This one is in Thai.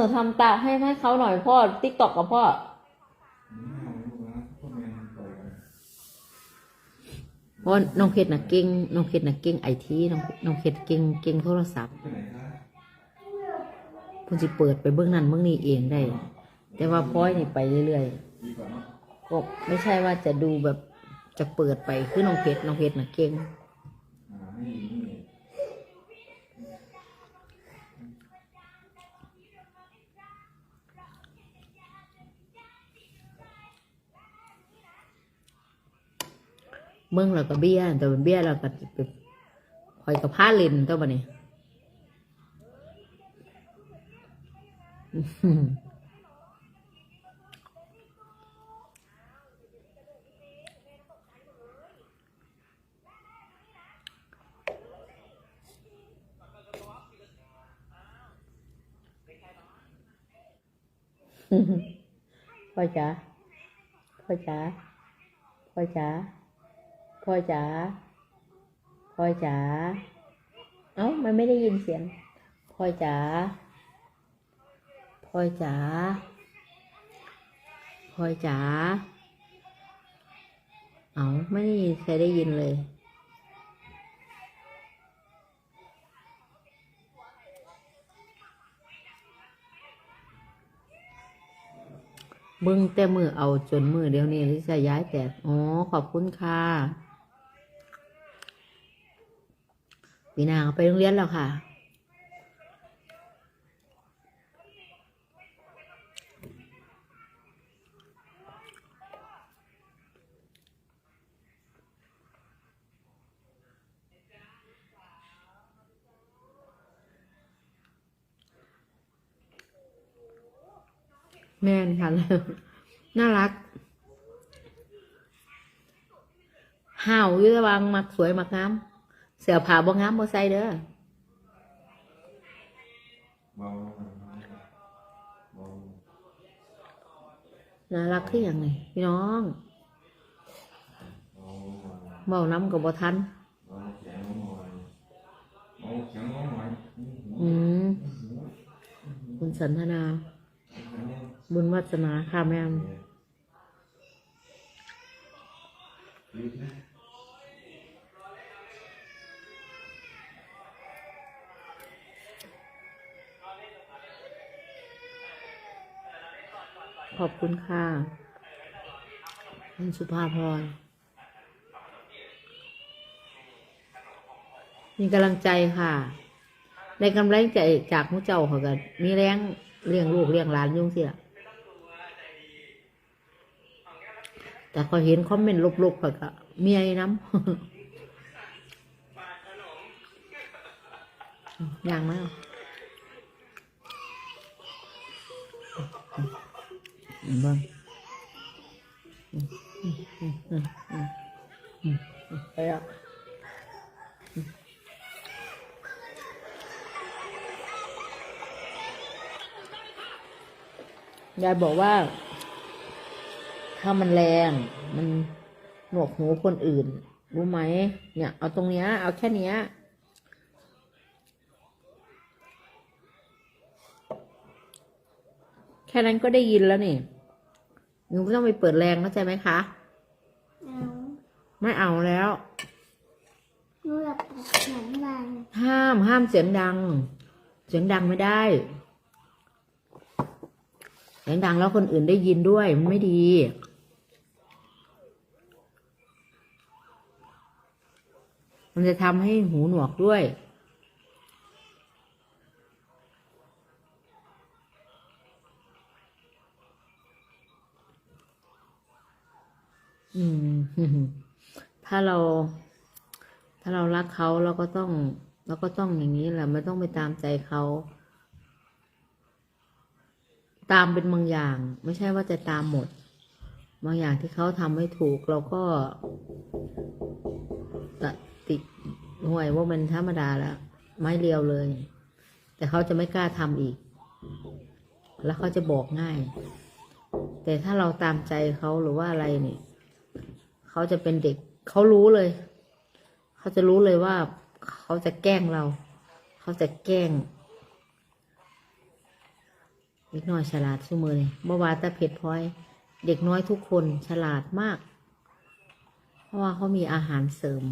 อทำตาให้ให้เขาหน่อยพ่อติ๊กตอกกับพ่อเพราะน้องเพชรน่ะเก่งน้องเพชรน่ะเก่งไอทีน้องน้องเพชรเก่งเก่งโทรศัพท์เพิ่นสิเปิดไปเบื้องนั้นเบื้องนี้เองได้ แต่ว่าพลอยนี่ไปเรื่อยๆก็ไม่ใช่ว่าจะดูแบบจะเปิดไปคือน้องเพชรน้องเพชรน่ะเก่ง เมืองเราก็เบี้ยแต่เป็นเบี้ยเราก็ปคอยกับผ้าเลนตัวบัดนี้พ่อจ๋าพ่อจ๋าพ่อจ๋า พ่อจ๋าพ่อจ๋า เอ้า มันไม่ได้ยินเสียงพ่อจ๋าพ่อจ๋าพ่อจ๋า เอ้า ไม่ได้ยินใครได้ยินเลยเบิ้งแต่มือเอาจนมือเดียวนี้ที่จะย้ายแตกอ๋อ ขอบคุณค่ะ ปีนาไปโรงเรียนแล้วค่ะแม่นค่ะน่ารักห่าวยู่ระหวังมักสวยมักงาม สื้อผ้าบ่งามบ่ใส่เด้อน่ารักคืออย่างไงพี่น้องเบาน้ำกับบ่ทันอืมคุณสันทนา บุญวัฒนาค่ะแม่ ขอบคุณค่ะคุณสุภาพรมีกำลังใจค่ะ ในกำลังใจจากมุเจ้าเขาก็มีแรงเลี้ยงลูกเลี้ยงหลานยุ่งเสียแต่พอเห็นคอมเมนต์ลบๆเขาก็เมียน้ำอย่างมาก บ้างไปอะยายบอกว่า ถ้ามันแรง มันหนวกหูคนอื่น รู้ไหม เนี่ย เอาตรงเนี้ย เอาแค่เนี้ยแค่นั้นก็ได้ยินแล้วนี่ หนูไม่ต้องไปเปิดแรงเข้าใจไหมคะ เอาไม่เอาแล้ว หนูอยากเขียนลายห้ามห้ามเสียงดัง เสียงดังไม่ได้ เสียงดังแล้วคนอื่นได้ยินด้วยมันไม่ดี มันจะทำให้หูหนวกด้วย อืม ถ้าเรา ถ้าเรารักเขาเราก็ต้องเราก็ต้องอย่างนี้แหละไม่ต้องไปตามใจเขาตามเป็นบางอย่าง ไม่ใช่ว่าจะตามหมด บางอย่างที่เขาทำไม่ถูก เราก็ตติดห่วยว่ามันธรรมดาแล้วไม่เลียวเลย แต่เขาจะไม่กล้าทำอีก แล้วเขาจะบอกง่าย แต่ถ้าเราตามใจเขาหรือว่าอะไรเนี่ย เขาจะเป็นเด็กเขารู้เลย เขาจะรู้เลยว่า เขาจะแกล้งเรา เขาจะแกล้งเด็กน้อยฉลาดซุมือนี่บ่ว่านตะเพชรพลอย เด็กน้อยทุกคนฉลาดมาก เพราะว่าเขามีอาหารเสริม